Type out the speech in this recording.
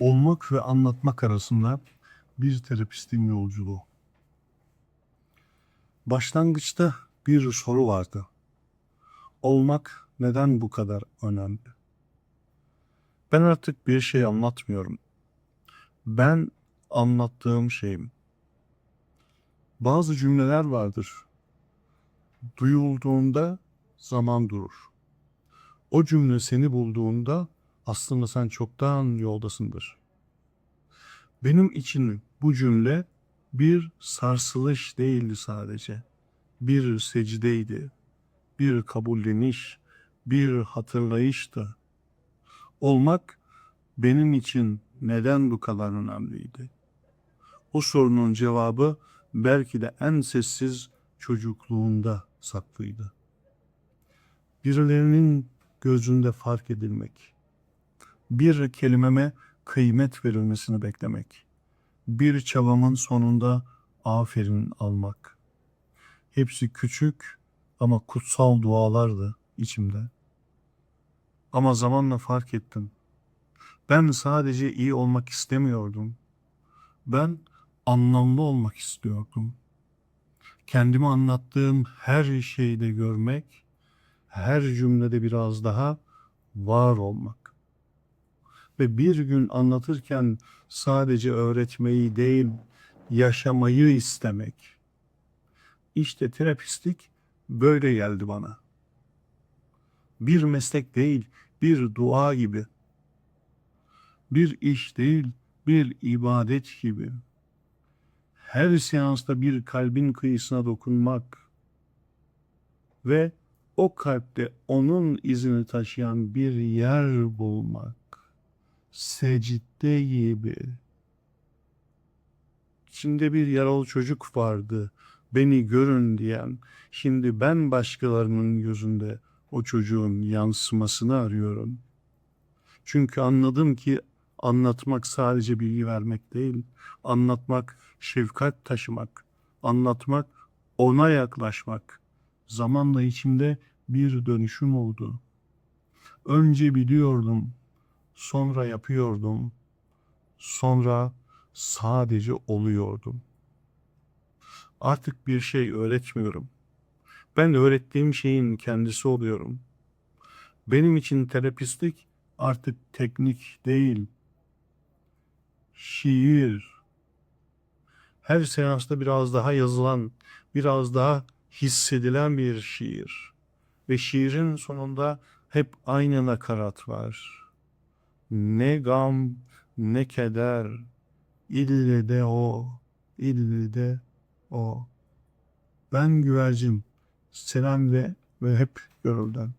olmak ve anlatmak arasında bir terapistin yolculuğu. Başlangıçta bir soru vardı. Olmak neden bu kadar önemli? Ben artık bir şey anlatmıyorum. Ben anlattığım şeyim. Bazı cümleler vardır. Duyulduğunda zaman durur. O cümle seni bulduğunda aslında sen çoktan yoldasındır. Benim için bu cümle bir sarsılış değildi sadece. Bir secdeydi. Bir kabulleniş, bir hatırlayıştı. Olmak benim için neden bu kadar önemliydi? O sorunun cevabı belki de en sessiz çocukluğunda saklıydı. Birilerinin gözünde fark edilmek, bir kelimeme kıymet verilmesini beklemek, bir çabamın sonunda aferin almak. Hepsi küçük ama kutsal dualardı içimde. Ama zamanla fark ettim. Ben sadece iyi olmak istemiyordum. Ben anlamlı olmak istiyordum. Kendimi anlattığım her şeyde görmek, her cümlede biraz daha var olmak. Ve bir gün anlatırken sadece öğretmeyi değil, yaşamayı istemek. İşte terapistlik böyle geldi bana. Bir meslek değil, bir dua gibi. Bir iş değil, bir ibadet gibi. Her seansta bir kalbin kıyısına dokunmak ve o kalpte onun izini taşıyan bir yer bulmak. Secde gibi. Şimdi bir yaralı çocuk vardı, beni görün diyen. Şimdi ben başkalarının gözünde o çocuğun yansımasını arıyorum. Çünkü anladım ki anlatmak sadece bilgi vermek değil. Anlatmak şefkat taşımak. Anlatmak ona yaklaşmak. Zamanla içimde bir dönüşüm oldu. Önce biliyordum, sonra yapıyordum, sonra sadece oluyordum. Artık bir şey öğretmiyorum. Ben öğrettiğim şeyin kendisi oluyorum. Benim için terapistlik artık teknik değil, şiir. Her seansta biraz daha yazılan, biraz daha hissedilen bir şiir. Ve şiirin sonunda hep aynı nakarat var. Ne gam, ne keder, ille de o, ille de o. Ben güvercin, selam ve ve hep gönülden.